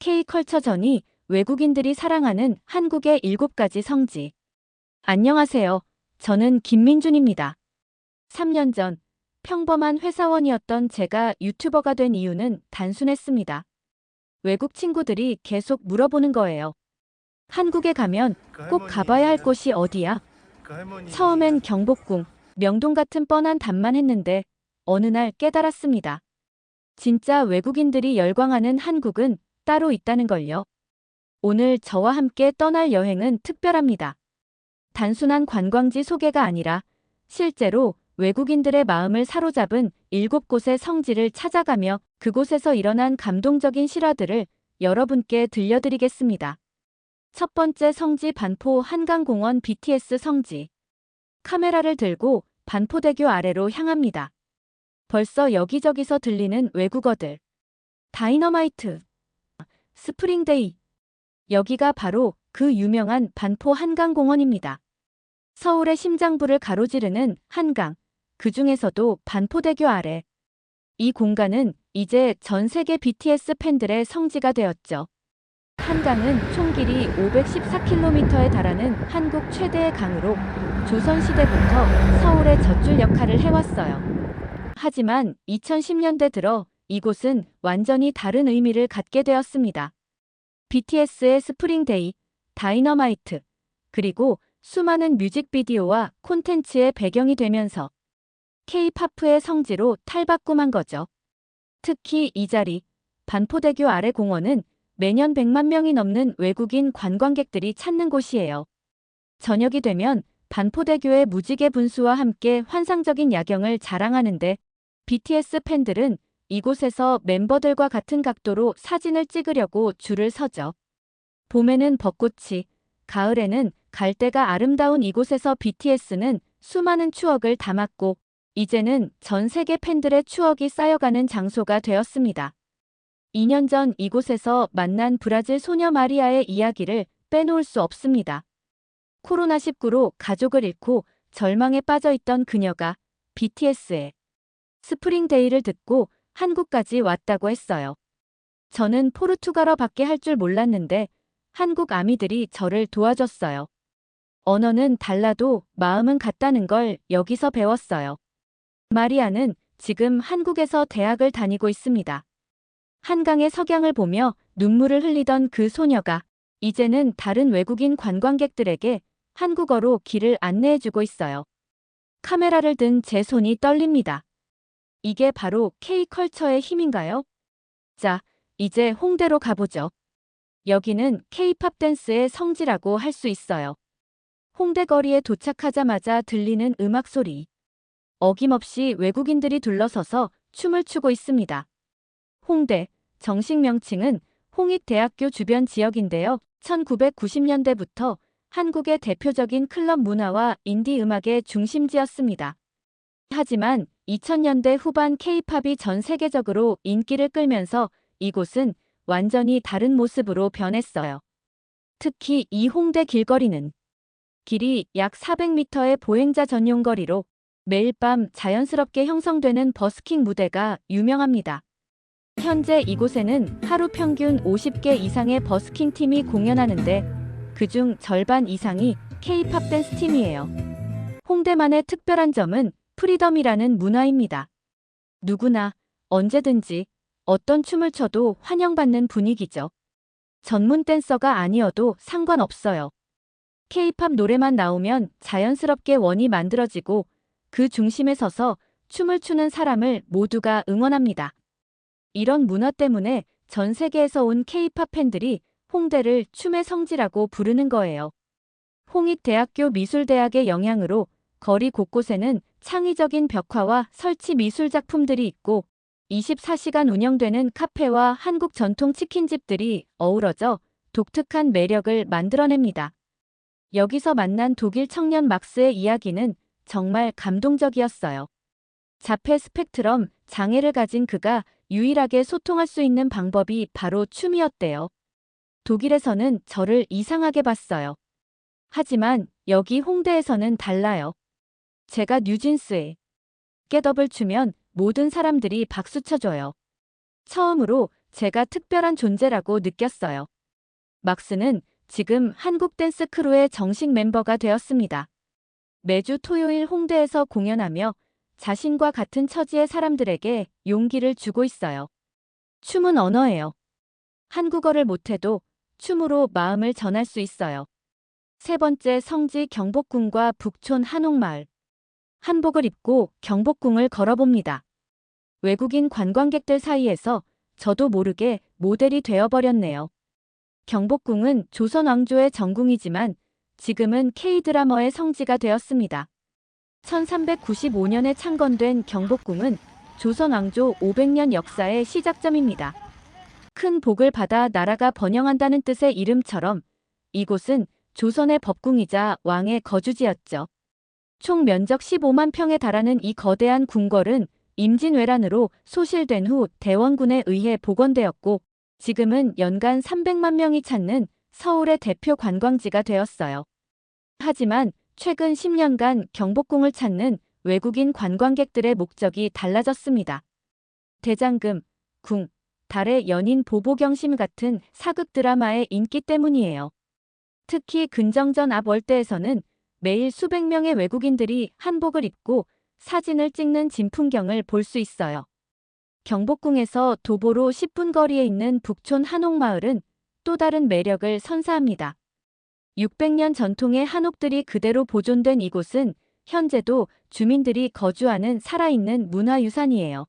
K컬처전이 외국인들이 사랑하는 한국의 일곱 가지 성지. 안녕하세요. 저는 김민준입니다. 3년 전 평범한 회사원이었던 제가 유튜버가 된 이유는 단순했습니다. 외국 친구들이 계속 물어보는 거예요. 한국에 가면 꼭 가봐야 할 곳이 어디야? 처음엔 경복궁, 명동 같은 뻔한 답만 했는데 어느 날 깨달았습니다. 진짜 외국인들이 열광하는 한국은 따로 있다는 걸요. 오늘 저와 함께 떠날 여행은 특별합니다. 단순한 관광지 소개가 아니라 실제로 외국인들의 마음을 사로잡은 일곱 곳의 성지를 찾아가며 그곳에서 일어난 감동적인 실화들을 여러분께 들려드리겠습니다. 첫 번째 성지 반포 한강공원 BTS 성지. 카메라를 들고 반포대교 아래로 향합니다. 벌써 여기저기서 들리는 외국어들. 다이너마이트. 스프링데이. 여기가 바로 그 유명한 반포 한강공원입니다. 서울의 심장부를 가로지르는 한강, 그 중에서도 반포대교 아래. 이 공간은 이제 전 세계 BTS 팬들의 성지가 되었죠. 한강은 총 길이 514km에 달하는 한국 최대의 강으로 조선시대부터 서울의 젖줄 역할을 해왔어요. 하지만 2010년대 들어 이곳은 완전히 다른 의미를 갖게 되었습니다. BTS의 스프링데이, 다이너마이트, 그리고 수많은 뮤직비디오와 콘텐츠의 배경이 되면서 K-파프의 성지로 탈바꿈한 거죠. 특히 이 자리, 반포대교 아래 공원은 매년 100만 명이 넘는 외국인 관광객들이 찾는 곳이에요. 저녁이 되면 반포대교의 무지개 분수와 함께 환상적인 야경을 자랑하는데 BTS 팬들은 이곳에서 멤버들과 같은 각도로 사진을 찍으려고 줄을 서죠. 봄에는 벚꽃이, 가을에는 갈대가 아름다운 이곳에서 BTS는 수많은 추억을 담았고 이제는 전 세계 팬들의 추억이 쌓여가는 장소가 되었습니다. 2년 전 이곳에서 만난 브라질 소녀 마리아의 이야기를 빼놓을 수 없습니다. 코로나19로 가족을 잃고 절망에 빠져 있던 그녀가 BTS의 스프링데이를 듣고 한국까지 왔다고 했어요. 저는 포르투갈어밖에 할 줄 몰랐는데 한국 아미들이 저를 도와줬어요. 언어는 달라도 마음은 같다는 걸 여기서 배웠어요. 마리아는 지금 한국에서 대학을 다니고 있습니다. 한강의 석양을 보며 눈물을 흘리던 그 소녀가 이제는 다른 외국인 관광객들에게 한국어로 길을 안내해주고 있어요. 카메라를 든 제 손이 떨립니다. 이게 바로 K컬처의 힘인가요? 자, 이제 홍대로 가보죠. 여기는 K-팝 댄스의 성지라고 할 수 있어요. 홍대 거리에 도착하자마자 들리는 음악 소리. 어김없이 외국인들이 둘러서서 춤을 추고 있습니다. 홍대, 정식 명칭은 홍익대학교 주변 지역인데요. 1990년대부터 한국의 대표적인 클럽 문화와 인디 음악의 중심지였습니다. 하지만 2000년대 후반 K-팝이 전 세계적으로 인기를 끌면서 이곳은 완전히 다른 모습으로 변했어요. 특히 이 홍대 길거리는 길이 약 400m의 보행자 전용 거리로 매일 밤 자연스럽게 형성되는 버스킹 무대가 유명합니다. 현재 이곳에는 하루 평균 50개 이상의 버스킹 팀이 공연하는데 그중 절반 이상이 K-팝 댄스 팀이에요. 홍대만의 특별한 점은 프리덤이라는 문화입니다. 누구나 언제든지 어떤 춤을 춰도 환영받는 분위기죠. 전문 댄서가 아니어도 상관없어요. K-팝 노래만 나오면 자연스럽게 원이 만들어지고 그 중심에 서서 춤을 추는 사람을 모두가 응원합니다. 이런 문화 때문에 전 세계에서 온 K-팝 팬들이 홍대를 춤의 성지라고 부르는 거예요. 홍익대학교 미술대학의 영향으로 거리 곳곳에는 창의적인 벽화와 설치 미술 작품들이 있고 24시간 운영되는 카페와 한국 전통 치킨집들이 어우러져 독특한 매력을 만들어냅니다. 여기서 만난 독일 청년 막스의 이야기는 정말 감동적이었어요. 자폐 스펙트럼 장애를 가진 그가 유일하게 소통할 수 있는 방법이 바로 춤이었대요. 독일에서는 저를 이상하게 봤어요. 하지만 여기 홍대에서는 달라요. 제가 뉴진스에 겟업을 추면 모든 사람들이 박수 쳐줘요. 처음으로 제가 특별한 존재라고 느꼈어요. 막스는 지금 한국 댄스 크루의 정식 멤버가 되었습니다. 매주 토요일 홍대에서 공연하며 자신과 같은 처지의 사람들에게 용기를 주고 있어요. 춤은 언어예요. 한국어를 못해도 춤으로 마음을 전할 수 있어요. 세 번째 성지 경복궁과 북촌 한옥마을. 한복을 입고 경복궁을 걸어봅니다. 외국인 관광객들 사이에서 저도 모르게 모델이 되어버렸네요. 경복궁은 조선 왕조의 전궁이지만 지금은 K드라머의 성지가 되었습니다. 1395년에 창건된 경복궁은 조선 왕조 500년 역사의 시작점입니다. 큰 복을 받아 나라가 번영한다는 뜻의 이름처럼 이곳은 조선의 법궁이자 왕의 거주지였죠. 총 면적 15만 평에 달하는 이 거대한 궁궐은 임진왜란으로 소실된 후 대원군에 의해 복원되었고 지금은 연간 300만 명이 찾는 서울의 대표 관광지가 되었어요. 하지만 최근 10년간 경복궁을 찾는 외국인 관광객들의 목적이 달라졌습니다. 대장금, 궁, 달의 연인 보보경심 같은 사극 드라마의 인기 때문이에요. 특히 근정전 앞 월대에서는 매일 수백 명의 외국인들이 한복을 입고 사진을 찍는 진풍경을 볼 수 있어요. 경복궁에서 도보로 10분 거리에 있는 북촌 한옥마을은 또 다른 매력을 선사합니다. 600년 전통의 한옥들이 그대로 보존된 이곳은 현재도 주민들이 거주하는 살아있는 문화유산이에요.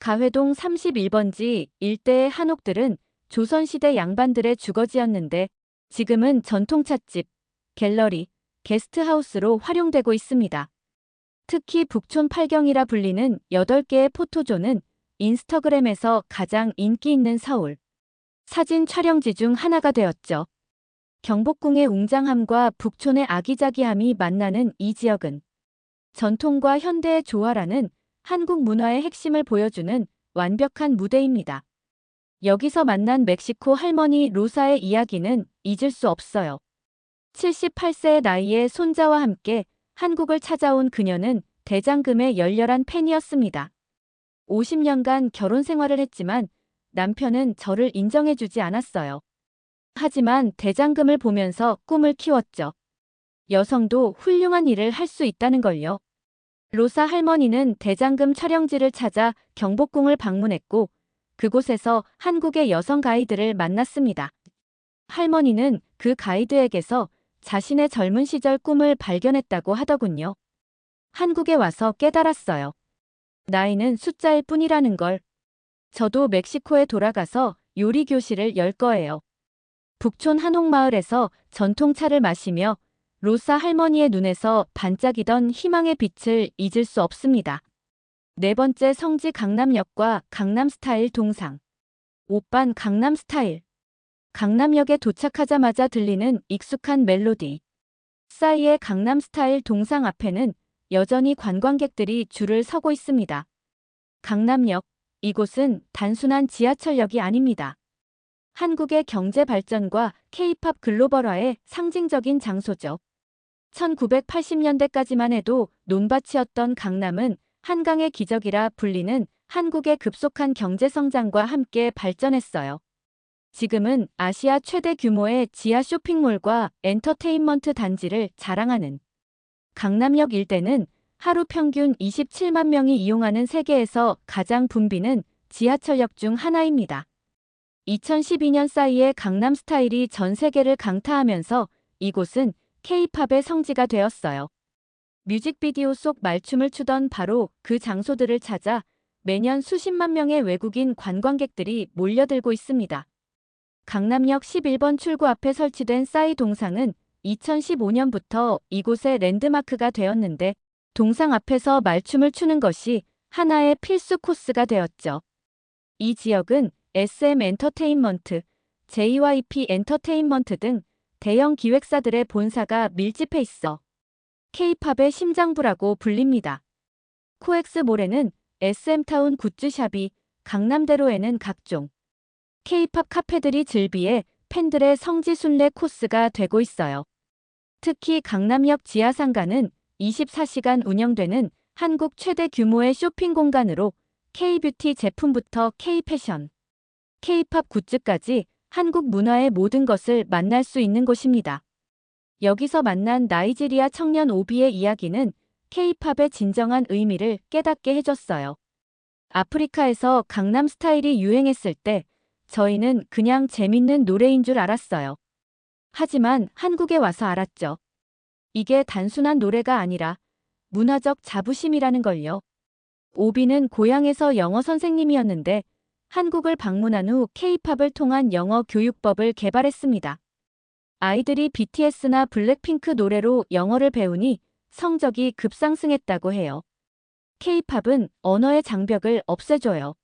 가회동 31번지 일대의 한옥들은 조선시대 양반들의 주거지였는데 지금은 전통찻집, 갤러리, 게스트하우스로 활용되고 있습니다. 특히 북촌 팔경이라 불리는 8개의 포토존은 인스타그램에서 가장 인기 있는 서울 사진 촬영지 중 하나가 되었죠. 경복궁의 웅장함과 북촌의 아기자기함이 만나는 이 지역은 전통과 현대의 조화라는 한국 문화의 핵심을 보여주는 완벽한 무대입니다. 여기서 만난 멕시코 할머니 로사의 이야기는 잊을 수 없어요. 78세의 나이에 손자와 함께 한국을 찾아온 그녀는 대장금의 열렬한 팬이었습니다. 50년간 결혼 생활을 했지만 남편은 저를 인정해주지 않았어요. 하지만 대장금을 보면서 꿈을 키웠죠. 여성도 훌륭한 일을 할 수 있다는 걸요. 로사 할머니는 대장금 촬영지를 찾아 경복궁을 방문했고 그곳에서 한국의 여성 가이드를 만났습니다. 할머니는 그 가이드에게서 자신의 젊은 시절 꿈을 발견했다고 하더군요. 한국에 와서 깨달았어요. 나이는 숫자일 뿐이라는 걸. 저도 멕시코에 돌아가서 요리 교실을 열 거예요. 북촌 한옥마을에서 전통차를 마시며 로사 할머니의 눈에서 반짝이던 희망의 빛을 잊을 수 없습니다. 네 번째 성지 강남역과 강남스타일 동상. 오빤 강남스타일. 강남역에 도착하자마자 들리는 익숙한 멜로디. 싸이의 강남스타일 동상 앞에는 여전히 관광객들이 줄을 서고 있습니다. 강남역, 이곳은 단순한 지하철역이 아닙니다. 한국의 경제 발전과 K-팝 글로벌화의 상징적인 장소죠. 1980년대까지만 해도 논밭이었던 강남은 한강의 기적이라 불리는 한국의 급속한 경제 성장과 함께 발전했어요. 지금은 아시아 최대 규모의 지하 쇼핑몰과 엔터테인먼트 단지를 자랑하는 강남역 일대는 하루 평균 27만 명이 이용하는 세계에서 가장 붐비는 지하철역 중 하나입니다. 2012년 사이에 강남 스타일이 전 세계를 강타하면서 이곳은 K-팝의 성지가 되었어요. 뮤직비디오 속 말춤을 추던 바로 그 장소들을 찾아 매년 수십만 명의 외국인 관광객들이 몰려들고 있습니다. 강남역 11번 출구 앞에 설치된 싸이 동상은 2015년부터 이곳의 랜드마크가 되었는데 동상 앞에서 말춤을 추는 것이 하나의 필수 코스가 되었죠. 이 지역은 SM 엔터테인먼트, JYP 엔터테인먼트 등 대형 기획사들의 본사가 밀집해 있어 K-팝의 심장부라고 불립니다. 코엑스몰에는 SM타운 굿즈샵이 강남대로에는 각종 K-팝 카페들이 즐비해 팬들의 성지 순례 코스가 되고 있어요. 특히 강남역 지하상가는 24시간 운영되는 한국 최대 규모의 쇼핑 공간으로 K-뷰티 제품부터 K-패션, K-팝 굿즈까지 한국 문화의 모든 것을 만날 수 있는 곳입니다. 여기서 만난 나이지리아 청년 오비의 이야기는 K-팝의 진정한 의미를 깨닫게 해줬어요. 아프리카에서 강남 스타일이 유행했을 때 저희는 그냥 재밌는 노래인 줄 알았어요. 하지만 한국에 와서 알았죠. 이게 단순한 노래가 아니라 문화적 자부심이라는 걸요. 오비는 고향에서 영어 선생님이었는데 한국을 방문한 후 K-팝을 통한 영어 교육법을 개발했습니다. 아이들이 BTS나 블랙핑크 노래로 영어를 배우니 성적이 급상승했다고 해요. K-팝은 언어의 장벽을 없애줘요.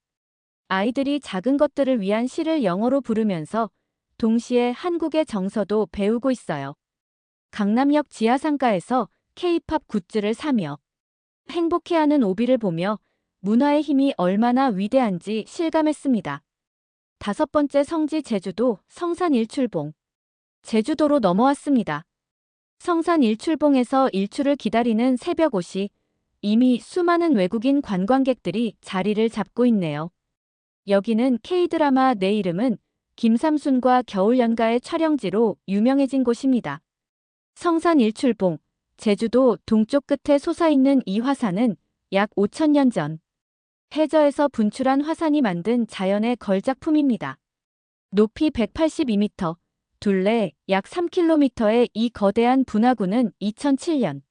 아이들이 작은 것들을 위한 시를 영어로 부르면서 동시에 한국의 정서도 배우고 있어요. 강남역 지하상가에서 K-팝 굿즈를 사며 행복해하는 오비를 보며 문화의 힘이 얼마나 위대한지 실감했습니다. 다섯 번째 성지 제주도 성산 일출봉. 제주도로 넘어왔습니다. 성산 일출봉에서 일출을 기다리는 새벽 5시 이미 수많은 외국인 관광객들이 자리를 잡고 있네요. 여기는 K-드라마 내 이름은 김삼순과 겨울연가의 촬영지로 유명해진 곳입니다. 성산 일출봉, 제주도 동쪽 끝에 솟아있는 이 화산은 약 5천년 전 해저에서 분출한 화산이 만든 자연의 걸작품입니다. 높이 182m, 둘레 약 3km의 이 거대한 분화구는 2007년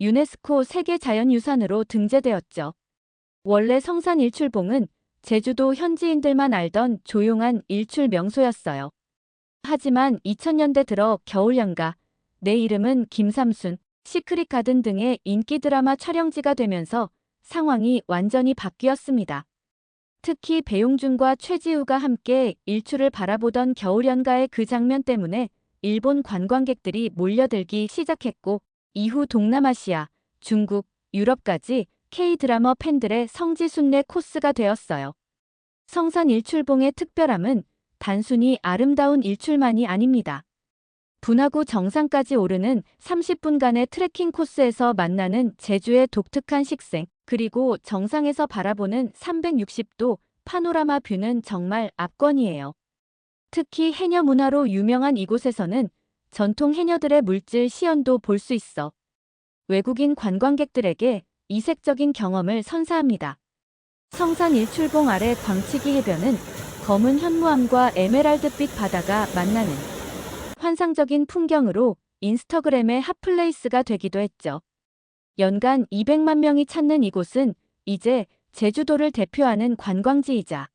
유네스코 세계자연유산으로 등재되었죠. 원래 성산 일출봉은 제주도 현지인들만 알던 조용한 일출 명소였어요. 하지만 2000년대 들어 겨울연가, 내 이름은 김삼순, 시크릿 가든 등의 인기 드라마 촬영지가 되면서 상황이 완전히 바뀌었습니다. 특히 배용준과 최지우가 함께 일출을 바라보던 겨울연가의 그 장면 때문에 일본 관광객들이 몰려들기 시작했고 이후 동남아시아, 중국, 유럽까지 K-드라마 팬들의 성지순례 코스가 되었어요. 성산 일출봉의 특별함은 단순히 아름다운 일출만이 아닙니다. 분화구 정상까지 오르는 30분간의 트레킹 코스에서 만나는 제주의 독특한 식생, 그리고 정상에서 바라보는 360도 파노라마 뷰는 정말 압권이에요. 특히 해녀 문화로 유명한 이곳에서는 전통 해녀들의 물질 시연도 볼 수 있어 외국인 관광객들에게 이색적인 경험을 선사합니다. 성산 일출봉 아래 광치기 해변은 검은 현무암과 에메랄드빛 바다가 만나는 환상적인 풍경으로 인스타그램의 핫플레이스가 되기도 했죠. 연간 200만 명이 찾는 이곳은 이제 제주도를 대표하는 관광지이자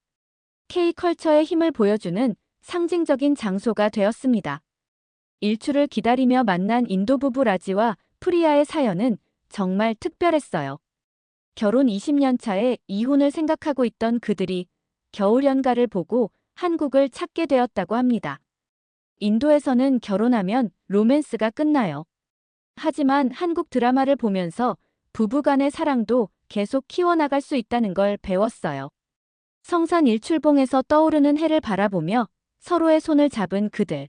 K컬처의 힘을 보여주는 상징적인 장소가 되었습니다. 일출을 기다리며 만난 인도 부부 라지와 프리아의 사연은 정말 특별했어요. 결혼 20년 차에 이혼을 생각하고 있던 그들이 겨울 연가를 보고 한국을 찾게 되었다고 합니다. 인도에서는 결혼하면 로맨스가 끝나요. 하지만 한국 드라마를 보면서 부부간의 사랑도 계속 키워나갈 수 있다는 걸 배웠어요. 성산 일출봉에서 떠오르는 해를 바라보며 서로의 손을 잡은 그들.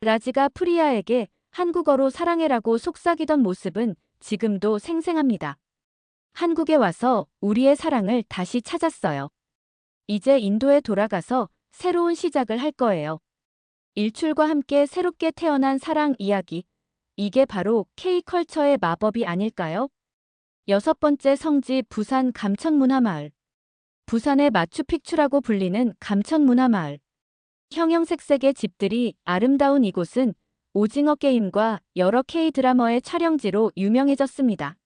라지가 프리아에게 한국어로 사랑해라고 속삭이던 모습은 지금도 생생합니다. 한국에 와서 우리의 사랑을 다시 찾았어요. 이제 인도에 돌아가서 새로운 시작을 할 거예요. 일출과 함께 새롭게 태어난 사랑 이야기. 이게 바로 K컬처의 마법이 아닐까요? 여섯 번째 성지 부산 감천문화마을. 부산의 마추픽추라고 불리는 감천문화마을. 형형색색의 집들이 아름다운 이곳은 오징어 게임과 여러 K-드라마의 촬영지로 유명해졌습니다.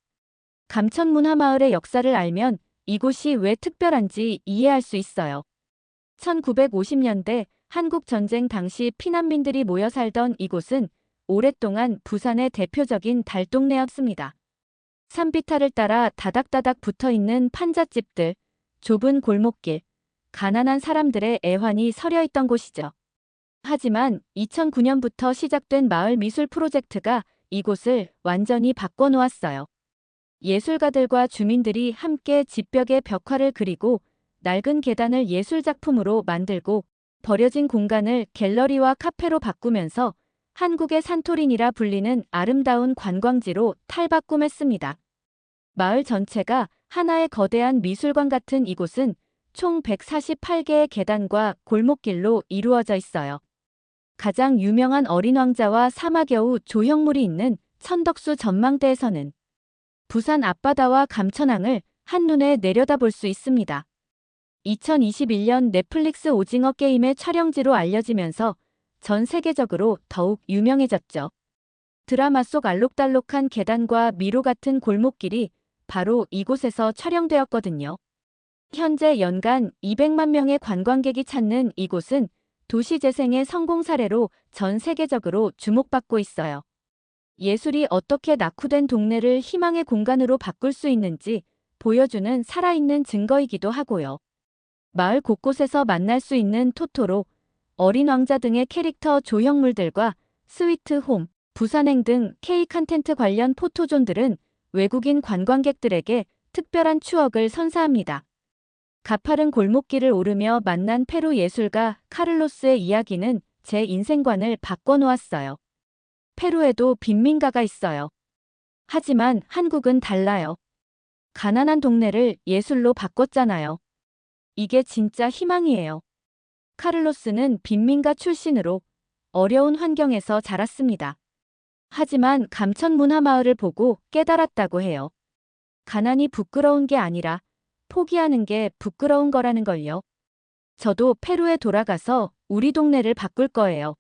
감천 문화마을의 역사를 알면 이곳이 왜 특별한지 이해할 수 있어요. 1950년대 한국 전쟁 당시 피난민들이 모여 살던 이곳은 오랫동안 부산의 대표적인 달동네였습니다. 산비탈을 따라 다닥다닥 붙어 있는 판잣집들, 좁은 골목길, 가난한 사람들의 애환이 서려 있던 곳이죠. 하지만 2009년부터 시작된 마을 미술 프로젝트가 이곳을 완전히 바꿔놓았어요. 예술가들과 주민들이 함께 집벽에 벽화를 그리고 낡은 계단을 예술작품으로 만들고 버려진 공간을 갤러리와 카페로 바꾸면서 한국의 산토린이라 불리는 아름다운 관광지로 탈바꿈했습니다. 마을 전체가 하나의 거대한 미술관 같은 이곳은 총 148개의 계단과 골목길로 이루어져 있어요. 가장 유명한 어린 왕자와 사마겨우 조형물이 있는 천덕수 전망대에서는 부산 앞바다와 감천항을 한눈에 내려다볼 수 있습니다. 2021년 넷플릭스 오징어 게임의 촬영지로 알려지면서 전 세계적으로 더욱 유명해졌죠. 드라마 속 알록달록한 계단과 미로 같은 골목길이 바로 이곳에서 촬영되었거든요. 현재 연간 200만 명의 관광객이 찾는 이곳은 도시 재생의 성공 사례로 전 세계적으로 주목받고 있어요. 예술이 어떻게 낙후된 동네를 희망의 공간으로 바꿀 수 있는지 보여주는 살아있는 증거이기도 하고요. 마을 곳곳에서 만날 수 있는 토토로, 어린 왕자 등의 캐릭터 조형물들과 스위트 홈, 부산행 등 K 컨텐트 관련 포토존들은 외국인 관광객들에게 특별한 추억을 선사합니다. 가파른 골목길을 오르며 만난 페루 예술가 카를로스의 이야기는 제 인생관을 바꿔놓았어요. 페루에도 빈민가가 있어요. 하지만 한국은 달라요. 가난한 동네를 예술로 바꿨잖아요. 이게 진짜 희망이에요. 카를로스는 빈민가 출신으로 어려운 환경에서 자랐습니다. 하지만 감천 문화마을을 보고 깨달았다고 해요. 가난이 부끄러운 게 아니라 포기하는 게 부끄러운 거라는 걸요. 저도 페루에 돌아가서 우리 동네를 바꿀 거예요.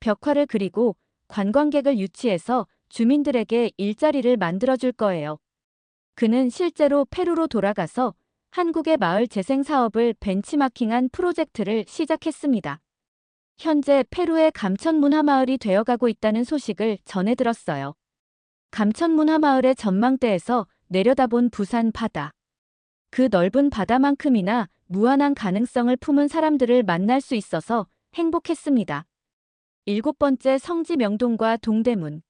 벽화를 그리고 관광객을 유치해서 주민들에게 일자리를 만들어줄 거예요. 그는 실제로 페루로 돌아가서 한국의 마을 재생 사업을 벤치마킹한 프로젝트를 시작했습니다. 현재 페루의 감천문화마을이 되어가고 있다는 소식을 전해 들었어요. 감천문화마을의 전망대에서 내려다본 부산 바다. 그 넓은 바다만큼이나 무한한 가능성을 품은 사람들을 만날 수 있어서 행복했습니다. 일곱 번째 성지 명동과 동대문.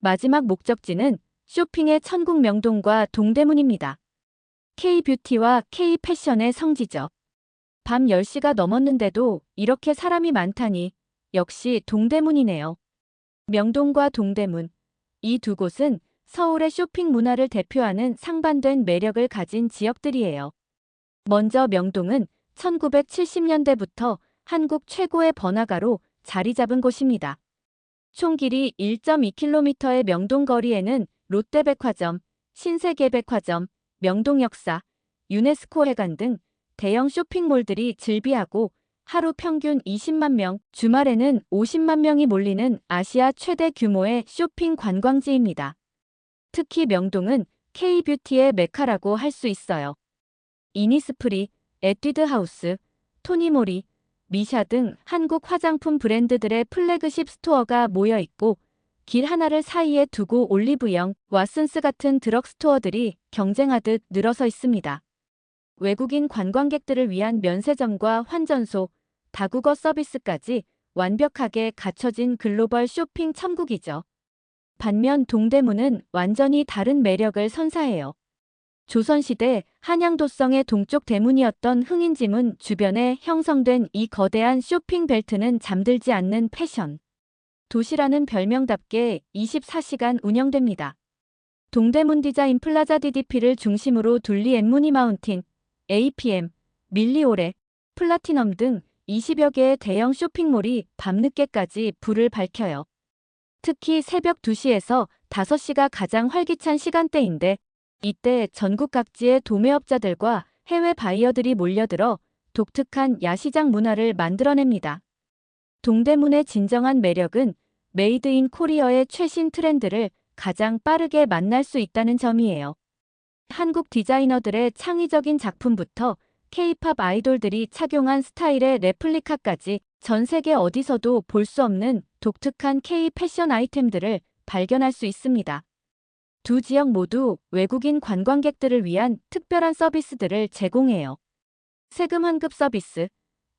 마지막 목적지는 쇼핑의 천국 명동과 동대문입니다. K-뷰티와 K-패션의 성지죠. 밤 10시가 넘었는데도 이렇게 사람이 많다니 역시 동대문이네요. 명동과 동대문. 이 두 곳은 서울의 쇼핑 문화를 대표하는 상반된 매력을 가진 지역들이에요. 먼저 명동은 1970년대부터 한국 최고의 번화가로 자리 잡은 곳입니다. 총 길이 1.2km의 명동 거리에는 롯데백화점, 신세계백화점, 명동역사, 유네스코 회관 등 대형 쇼핑몰들이 즐비하고 하루 평균 20만 명, 주말에는 50만 명이 몰리는 아시아 최대 규모의 쇼핑 관광지입니다. 특히 명동은 K-뷰티의 메카라고 할 수 있어요. 이니스프리, 에뛰드 하우스, 토니모리, 미샤 등 한국 화장품 브랜드들의 플래그십 스토어가 모여 있고 길 하나를 사이에 두고 올리브영, 왓슨스 같은 드럭스토어들이 경쟁하듯 늘어서 있습니다. 외국인 관광객들을 위한 면세점과 환전소, 다국어 서비스까지 완벽하게 갖춰진 글로벌 쇼핑 천국이죠. 반면 동대문은 완전히 다른 매력을 선사해요. 조선시대 한양도성의 동쪽 대문이었던 흥인지문 주변에 형성된 이 거대한 쇼핑 벨트는 잠들지 않는 패션. 도시라는 별명답게 24시간 운영됩니다. 동대문 디자인 플라자 DDP를 중심으로 둘리 엠무니 마운틴, APM, 밀리오레, 플라티넘 등 20여 개의 대형 쇼핑몰이 밤늦게까지 불을 밝혀요. 특히 새벽 2시에서 5시가 가장 활기찬 시간대인데 이때 전국 각지의 도매업자들과 해외 바이어들이 몰려들어 독특한 야시장 문화를 만들어냅니다. 동대문의 진정한 매력은 메이드 인 코리어의 최신 트렌드를 가장 빠르게 만날 수 있다는 점이에요. 한국 디자이너들의 창의적인 작품부터 K-팝 아이돌들이 착용한 스타일의 레플리카까지 전 세계 어디서도 볼 수 없는 독특한 K 패션 아이템들을 발견할 수 있습니다. 두 지역 모두 외국인 관광객들을 위한 특별한 서비스들을 제공해요. 세금 환급 서비스,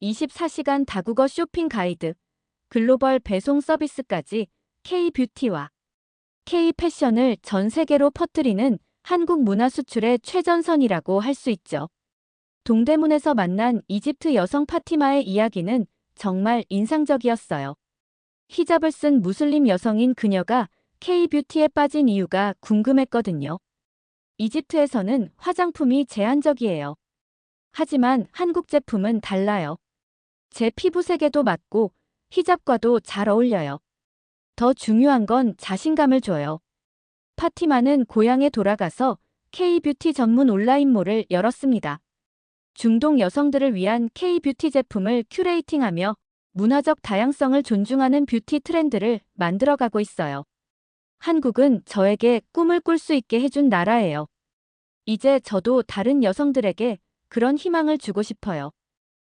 24시간 다국어 쇼핑 가이드, 글로벌 배송 서비스까지 K-뷰티와 K-패션을 전 세계로 퍼뜨리는 한국 문화 수출의 최전선이라고 할 수 있죠. 동대문에서 만난 이집트 여성 파티마의 이야기는 정말 인상적이었어요. 히잡을 쓴 무슬림 여성인 그녀가 K-뷰티에 빠진 이유가 궁금했거든요. 이집트에서는 화장품이 제한적이에요. 하지만 한국 제품은 달라요. 제 피부색에도 맞고 히잡과도 잘 어울려요. 더 중요한 건 자신감을 줘요. 파티마는 고향에 돌아가서 K-뷰티 전문 온라인몰을 열었습니다. 중동 여성들을 위한 K-뷰티 제품을 큐레이팅하며 문화적 다양성을 존중하는 뷰티 트렌드를 만들어가고 있어요. 한국은 저에게 꿈을 꿀 수 있게 해준 나라예요. 이제 저도 다른 여성들에게 그런 희망을 주고 싶어요.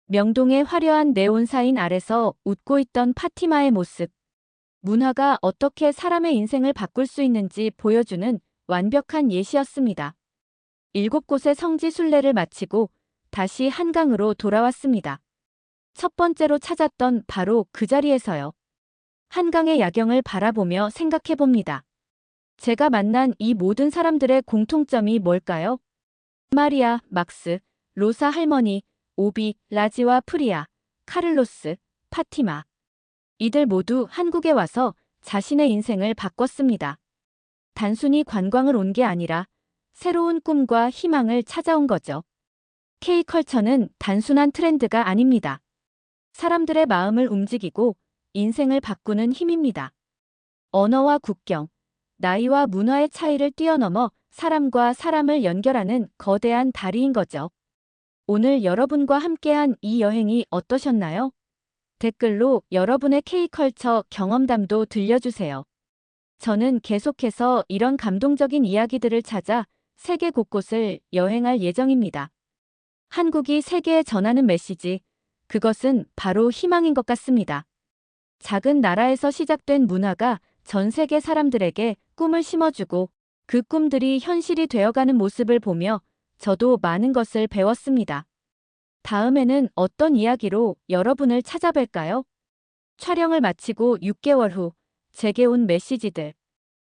명동의 화려한 네온사인 아래서 웃고 있던 파티마의 모습. 문화가 어떻게 사람의 인생을 바꿀 수 있는지 보여주는 완벽한 예시였습니다. 일곱 곳의 성지 순례를 마치고 다시 한강으로 돌아왔습니다. 첫 번째로 찾았던 바로 그 자리에서요. 한강의 야경을 바라보며 생각해 봅니다. 제가 만난 이 모든 사람들의 공통점이 뭘까요? 마리아, 막스, 로사 할머니, 오비, 라지와 프리아, 카를로스, 파티마. 이들 모두 한국에 와서 자신의 인생을 바꿨습니다. 단순히 관광을 온 게 아니라 새로운 꿈과 희망을 찾아온 거죠. K컬처는 단순한 트렌드가 아닙니다. 사람들의 마음을 움직이고 인생을 바꾸는 힘입니다. 언어와 국경, 나이와 문화의 차이를 뛰어넘어 사람과 사람을 연결하는 거대한 다리인 거죠. 오늘 여러분과 함께한 이 여행이 어떠셨나요? 댓글로 여러분의 K컬처 경험담도 들려주세요. 저는 계속해서 이런 감동적인 이야기들을 찾아 세계 곳곳을 여행할 예정입니다. 한국이 세계에 전하는 메시지, 그것은 바로 희망인 것 같습니다. 작은 나라에서 시작된 문화가 전 세계 사람들에게 꿈을 심어주고 그 꿈들이 현실이 되어가는 모습을 보며 저도 많은 것을 배웠습니다. 다음에는 어떤 이야기로 여러분을 찾아뵐까요? 촬영을 마치고 6개월 후 제게 온 메시지들.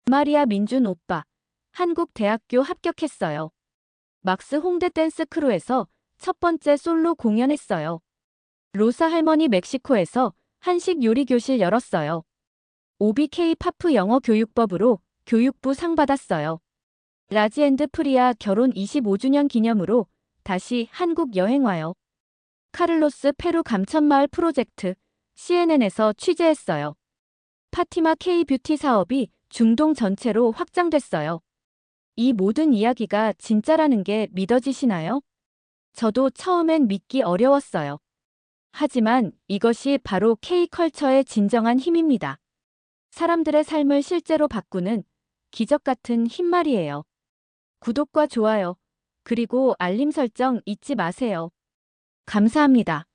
마리아 민준 오빠, 한국 대학교 합격했어요. 막스 홍대 댄스 크루에서 첫 번째 솔로 공연했어요. 로사 할머니 멕시코에서 한식 요리 교실 열었어요. OBK 파프 영어 교육법으로 교육부 상 받았어요. 라지앤드 프리아 결혼 25주년 기념으로 다시 한국 여행 와요. 카를로스 페루 감천마을 프로젝트 CNN에서 취재했어요. 파티마 K 뷰티 사업이 중동 전체로 확장됐어요. 이 모든 이야기가 진짜라는 게 믿어지시나요? 저도 처음엔 믿기 어려웠어요. 하지만 이것이 바로 K컬처의 진정한 힘입니다. 사람들의 삶을 실제로 바꾸는 기적 같은 힘말이에요. 구독과 좋아요, 그리고 알림 설정 잊지 마세요. 감사합니다.